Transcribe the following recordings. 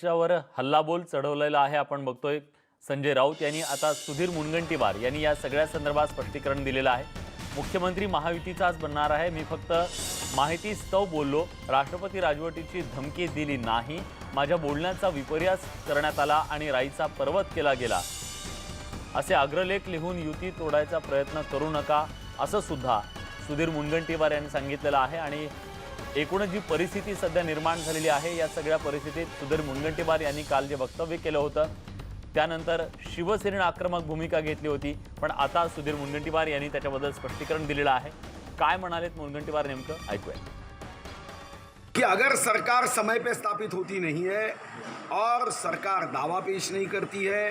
च्यावर हल्लाबोल चढवलेला आहे. आपण बघतोय संजय राऊत यांनी आता सुधीर मुनगंटीवार यांनी या सगळ्या संदर्भात स्पष्टीकरण दिलेलं आहे. मुख्यमंत्री महायुतीचाच बनणार आहे. मी फक्त माहिती स्तव बोललो. राष्ट्रपती राजवटीची धमकी दिली नाही. माझ्या बोलण्याचा विपर्यास करण्यात आला आणि राईचा पर्वत केला गेला. असे अग्रलेख लिहून युती तोडायचा प्रयत्न करू नका असं सुद्धा सुधीर मुनगंटीवार यांनी सांगितलेलं आहे. आणि एकूणच जी परिस्थिती सध्या निर्माण झालेली आहे या सगळ्या परिस्थितीत सुधीर मुनगंटीवार यांनी काल जे वक्तव्य केलं होतं त्यानंतर शिवसेनेनं आक्रमक भूमिका घेतली होती पण आता सुधीर मुनगंटीवार यांनी त्याच्याबद्दल स्पष्टीकरण दिलेलं आहे. काय म्हणालेत मुनगंटीवार नेमकं? ऐकूया. कि अगर सरकार समय पे स्थापित होती नहीं है और सरकार दावा पेश नहीं करती है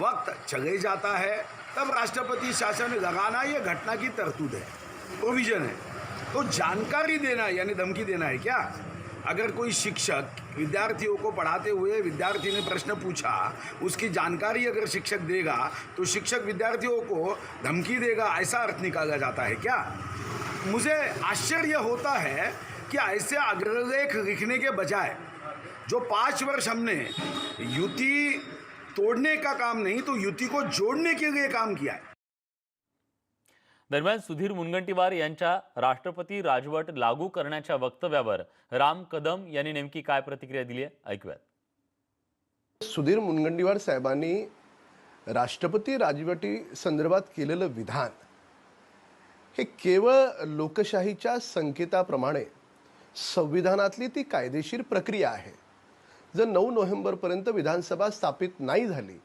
वक्त चले जाता है तब राष्ट्रपति शासन लगाना ये घटना की तरतूद है। प्रोविजन है। तो जानकारी देना यानी धमकी देना है क्या? अगर कोई शिक्षक विद्यार्थियों को पढ़ाते हुए विद्यार्थी ने प्रश्न पूछा, उसकी जानकारी अगर शिक्षक देगा तो शिक्षक विद्यार्थियों को धमकी देगा, ऐसा अर्थ निकाला जाता है क्या? मुझे आश्चर्य होता है कि ऐसे अग्रलेख लिखने के बजाय, जो पाँच वर्ष हमने युति तोड़ने का काम नहीं तो युति को जोड़ने के लिए काम किया है। दरम्यान सुधीर मुनगंटीवार यांच्या राष्ट्रपती राजवट लागू करण्याच्या वक्तव्यावर राम कदम यांनी नेमकी काय प्रतिक्रिया दिली आहे? ऐकूयात. सुधीर मुनगंटीवार साहेबांनी राष्ट्रपती राजवटी संदर्भात केलेलं विधान हे केवळ लोकशाहीच्या संकेताप्रमाणे संविधानातली ती कायदेशीर प्रक्रिया आहे. जर नऊ नोव्हेंबरपर्यंत विधानसभा स्थापित नाही झाली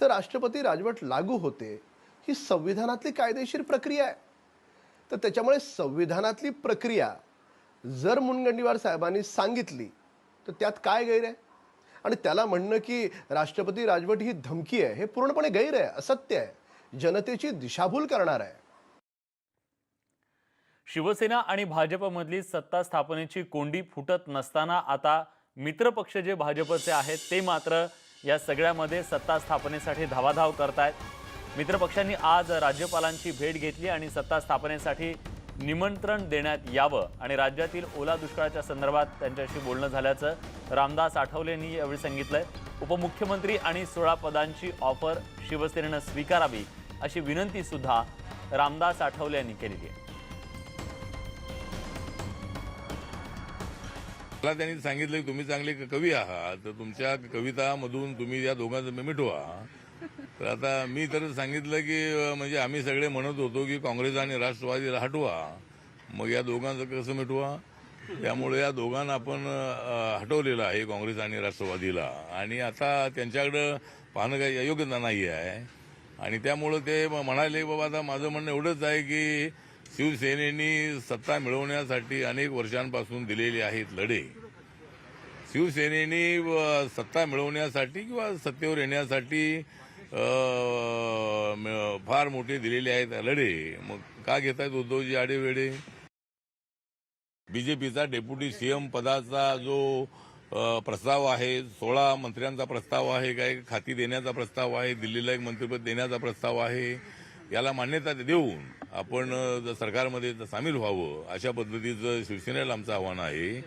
तर राष्ट्रपती राजवट लागू होते ही संविधानातली कायदेशीर प्रक्रिया आहे. तर त्याच्यामुळे संविधानातली प्रक्रिया जर मुनगंटीवार साहेबांनी सांगितली तर त्यात काय गैर आहे? आणि त्याला म्हणणं की राष्ट्रपती राजवट ही धमकी आहे हे पूर्णपणे गैर आहे असत्य आहे. जनतेची दिशाभूल करणार आहे. शिवसेना आणि भाजपमधली सत्ता स्थापनेची कोंडी फुटत नसताना आता मित्रपक्ष जे भाजपचे आहेत ते मात्र या सगळ्यामध्ये सत्ता स्थापनेसाठी धावाधाव करतायत. मित्रपक्षांनी आज राज्यपालांची भेट घेतली आणि सत्ता स्थापनेसाठी निमंत्रण देण्यात यावं आणि राज्यातील ओला दुष्काळाच्या संदर्भात त्यांच्याशी बोलणं झाल्याचं रामदास आठवले यांनी यावेळी सांगितलंय. उपमुख्यमंत्री आणि सोळा पदांची ऑफर शिवसेनेनं स्वीकारावी अशी विनंती सुद्धा रामदास आठवले यांनी केलेली आहे. मला त्यांनी सांगितलं की तुम्ही चांगले कवी आहात तर तुमच्या कवितामधून तुम्ही या दोघांचं मिटवा तर आता मी तर सांगितलं की म्हणजे आम्ही सगळे म्हणत होतो की काँग्रेस आणि राष्ट्रवादीला हटवा. मग या दोघांचं कसं मिटवा? त्यामुळे या दोघांना आपण हटवलेलं आहे काँग्रेस आणि राष्ट्रवादीला. आणि आता त्यांच्याकडं पाहणं काही अयोग्यता नाही आहे. आणि त्यामुळं ते म्हणाले बाबा आता माझं म्हणणं एवढंच आहे की शिवसेनेनी सत्ता मिळवण्यासाठी अनेक वर्षांपासून दिलेले आहेत लढे. शिवसेनेने सत्ता मिळवण्यासाठी किंवा सत्तेवर येण्यासाठी फार मोठे दिलेले आहेत लढे मग का घेत आहेत उद्धवजी आडेवेडे? बीजेपीचा डेप्युटी सीएम पदाचा जो प्रस्ताव आहे सोळा मंत्र्यांचा प्रस्ताव आहे काय खाती देण्याचा प्रस्ताव आहे दिल्लीला एक मंत्रिपद देण्याचा प्रस्ताव आहे याला मान्यता देऊन आपण सरकारमध्ये सामील व्हावं अशा पद्धतीचं शिवसेनेला आमचं आव्हान आहे.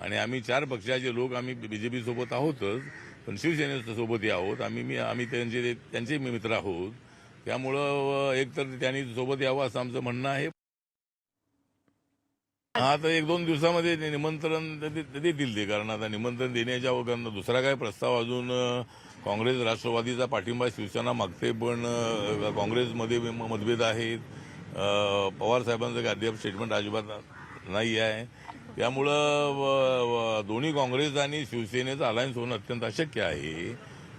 आणि आम्ही चार पक्षाचे लोक आम्ही बीजेपी सोबत आहोतच. पण शिवसेनेच्या सोबतही आहोत. आम्ही मी आम्ही त्यांचे त्यांचे मित्र आहोत. त्यामुळं एकतर त्यांनी सोबत यावं असं आमचं म्हणणं आहे. हा तर एक दोन दिवसामध्ये ते निमंत्रण देतील ते. कारण आता निमंत्रण देण्याच्या वगैरे दुसरा काय प्रस्ताव अजून काँग्रेस राष्ट्रवादीचा पाठिंबा शिवसेना मागते पण काँग्रेसमध्ये मतभेद आहेत. पवार साहेबांचं काय अद्याप स्टेटमेंट अजिबात नाही आहे. त्यामुळं दोन्ही काँग्रेस आणि शिवसेनेचं अलायन्स होणं अत्यंत अशक्य आहे.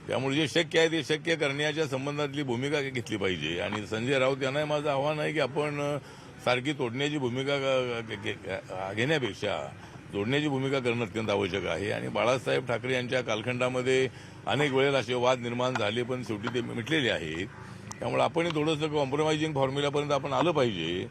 त्यामुळे जे शक्य आहे ते शक्य करण्याच्या संबंधातली भूमिका घेतली पाहिजे. आणि संजय राऊत यांना माझं आव्हान आहे की आपण सारखी तोडण्याची भूमिका घेण्यापेक्षा जोडण्याची भूमिका करणं अत्यंत आवश्यक आहे. आणि बाळासाहेब ठाकरे यांच्या कालखंडामध्ये अनेक वेळेला असे वाद निर्माण झाले पण शेवटी ते मिटलेले आहेत. त्यामुळे आपणही थोडंसं कॉम्प्रोमाइजिंग फॉर्म्युल्यापर्यंत आपण आलं पाहिजे.